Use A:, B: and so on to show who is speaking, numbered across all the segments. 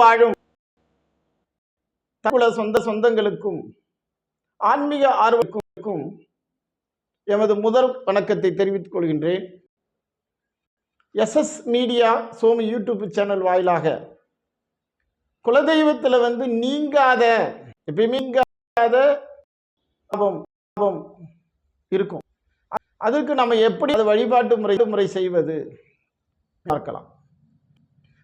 A: வாழும் தமிழ சொந்த சொந்தங்களுக்கும் ஆன்மீக ஆர்வக்கும் எமது முதல் வணக்கத்தை தெரிவித்துக் கொள்கின்றேன். SS media Somi YouTube channel வாயிலாக குலதெய்வத்தில் வந்து நீங்காத எப்பயுமே நீங்காத லாபம் இருக்கும். அதுக்கு நம்ம எப்படி அது வழிபாட்டு முறை முறை செய்வது பார்க்கலாம்.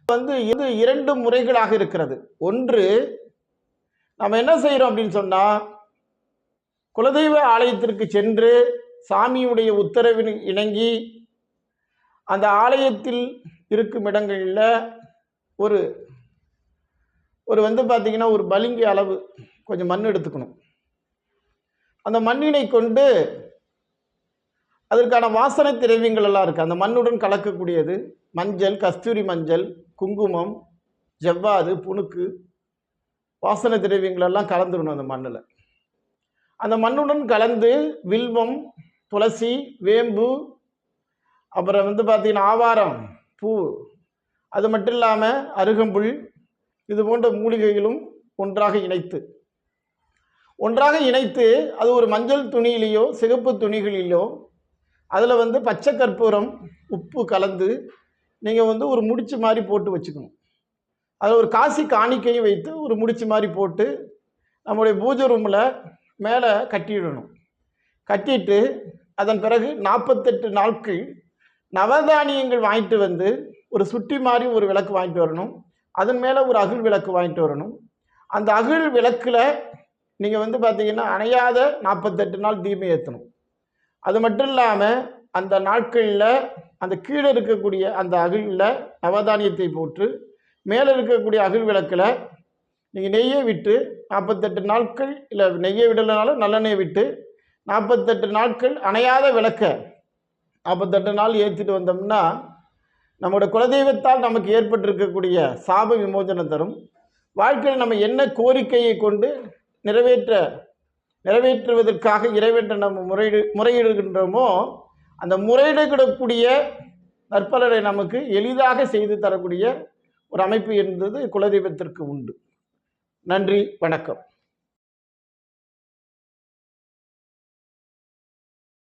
A: வந்து இது இரண்டு முறைகளாக இருக்கிறது. ஒன்று நம்ம என்ன செய்கிறோம் அப்படின்னு சொன்னால் குலதெய்வ ஆலயத்திற்கு சென்று சாமியுடைய உத்தரவின் இணங்கி அந்த ஆலயத்தில் இருக்கும் இடங்களில் ஒரு ஒரு வந்து பார்த்திங்கன்னா ஒரு பலிங்கி அளவு கொஞ்சம் மண் எடுத்துக்கணும். அந்த மண்ணினை கொண்டு அதற்கான வாசனை திரவியங்கள் எல்லாம் இருக்குது அந்த மண்ணுடன் கலக்கக்கூடியது. மஞ்சள் கஸ்தூரி மஞ்சள் குங்குமம் ஜவ்வாது புணுக்கு வாசனை திரவியங்களெல்லாம் கலந்துடணும் அந்த மண்ணில். அந்த மண்ணுடன் கலந்து வில்வம் துளசி வேம்பு அப்புறம் வந்து பார்த்திங்கன்னா ஆவாரம் பூ அது மட்டும் இல்லாமல் அருகம்புல் இது போன்ற மூலிகைகளும் ஒன்றாக இணைத்து. ஒன்றாக இணைத்து அது ஒரு மஞ்சள் துணியிலேயோ சிகப்பு துணிகளிலோ அதில் வந்து பச்சை கற்பூரம் உப்பு கலந்து நீங்கள் வந்து ஒரு முடிச்சு மாதிரி போட்டு வச்சுக்கணும். அது ஒரு காசி காணிக்கையும் வைத்து ஒரு முடிச்சு மாதிரி போட்டு நம்முடைய பூஜை ரூமில் மேலே கட்டிடணும். கட்டிட்டு அதன் பிறகு நாற்பத்தெட்டு நாட்கள் நவதானியங்கள் வாங்கிட்டு வந்து ஒரு சுட்டி மாதிரி ஒரு விளக்கு வாங்கிட்டு வரணும். அதன் மேலே ஒரு அகில் விளக்கு வாங்கிட்டு வரணும். அந்த அகில் விளக்கில் நீங்கள் வந்து பார்த்தீங்கன்னா அணையாத நாற்பத்தெட்டு நாள் தீபம் ஏற்றணும் அது மட்டும் இல்லாமல் அந்த நாட்களில் அந்த கீழே இருக்கக்கூடிய அந்த அகிலில் நவதானியத்தை போட்டு மேலே இருக்கக்கூடிய அகில் விளக்கில் நீங்கள் நெய்யை விட்டு நாற்பத்தெட்டு நாட்கள் இல்லை நெய்யை விடலைனாலும் நல்லெண்ணெய் விட்டு நாற்பத்தெட்டு நாட்கள் அணையாத விளக்க நாற்பத்தெட்டு நாள் ஏற்றிட்டு வந்தோம்னா நம்மளோட குலதெய்வத்தால் நமக்கு ஏற்பட்டிருக்கக்கூடிய சாப விமோசனம் தரும். வாழ்க்கையில் நம்ம என்ன கோரிக்கையை கொண்டு நிறைவேற்ற நிறைவேற்றுவதற்காக இறைவன்ற நம்ம முறையீடு முறையிடுகின்றோமோ அந்த முறையிடக்கூடிய நற்பலனை நமக்கு எளிதாக செய்து தரக்கூடிய ஒரு அமைப்பு என்பது குலதெய்வத்திற்கு உண்டு. நன்றி வணக்கம்.